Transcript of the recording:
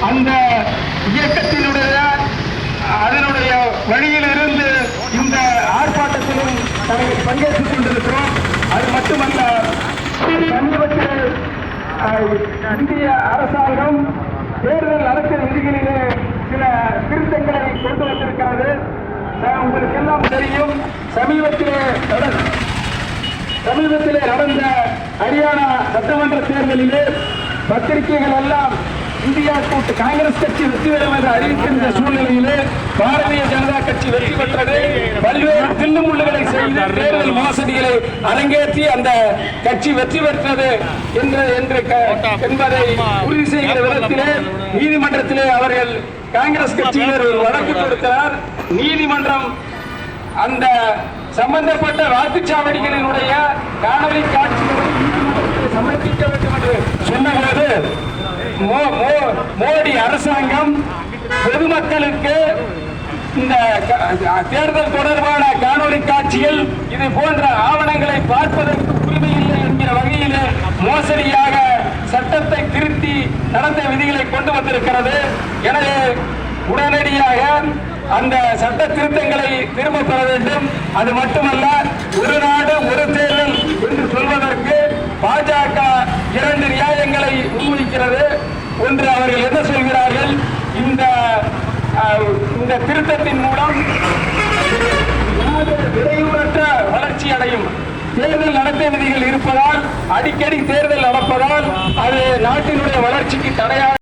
அந்த இயக்கத்தினுடைய அதனுடைய வழியிலிருந்து இந்த ஆர்ப்பாட்டத்திலும் நாங்கள் பங்கேற்றுக் கொண்டிருக்கிறோம். அது மட்டுமல்ல சமீபத்தில் இந்திய அரசாங்கம் தேர்தல் அரசியல் விதிகளிலே சில திருத்தங்களை கொண்டு வந்திருக்கிறது. உங்களுக்கு எல்லாம் தெரியும் சமீபத்திலே நட- சமீபத்திலே நடந்த ஹரியானா சட்டமன்ற தேர்தலிலே பத்திரிகைகள் எல்லாம் இந்தியா கூட்டு காங்கிரஸ் கட்சி வெற்றி பெறும் என்று அறிவிக்கின்ற சூழ்நிலையிலே பாரதிய ஜனதா கட்சி வெற்றி பெற்றது. பல்வேறு தில்லுமுள்ளுகளை செய்து தேர்தல் மோசடிகளை அரங்கேற்றி அந்த கட்சி வெற்றி பெற்றது என்று என்று என்பதை உறுதி செய்கிற விதத்திலே நீதிமன்றத்திலே அவர்கள் காங்கிரஸ் கட்சியினர் ஒரு வழக்கு கொடுத்தனர் நீதிமன்றம் அந்த சம்பந்தப்பட்ட வாக்குச்சாவடிகளினுடைய காணொலி காட்சிகளை நீதிமன்றத்தில் சமர்ப்பிக்க வேண்டும் என்று சொன்னபோது மோ- மோ- மோடி அரசாங்கம் பொதுமக்களுக்கு இந்த தேர்தல் தொடர்பான காணொலி காட்சியில் இது போன்ற ஆவணங்களை பார்ப்பதற்கு உரிமை இல்லை என்கிற வகையிலே மோசடியாக சட்டத்தை திருத்தி நடந்த விதிகளை கொண்டு வந்திருக்கிறது. எனவே உடனடியாக அந்த சட்ட திருத்தங்களை திரும்ப பெற வேண்டும். அது மட்டுமல்ல ஒரு நாடு ஒரு தேர்தல் என்று அவர்கள் என்ன சொல்கிறார்கள்? இந்த இந்த திருத்தத்தின் மூலம் நாடு வளர்ச்சி அடையும். தேர்தல் நடத்தை விதிகள் இருப்பதால் அடிக்கடி தேர்தல் நடப்பதால் அது நாட்டினுடைய வளர்ச்சிக்கு தடையாக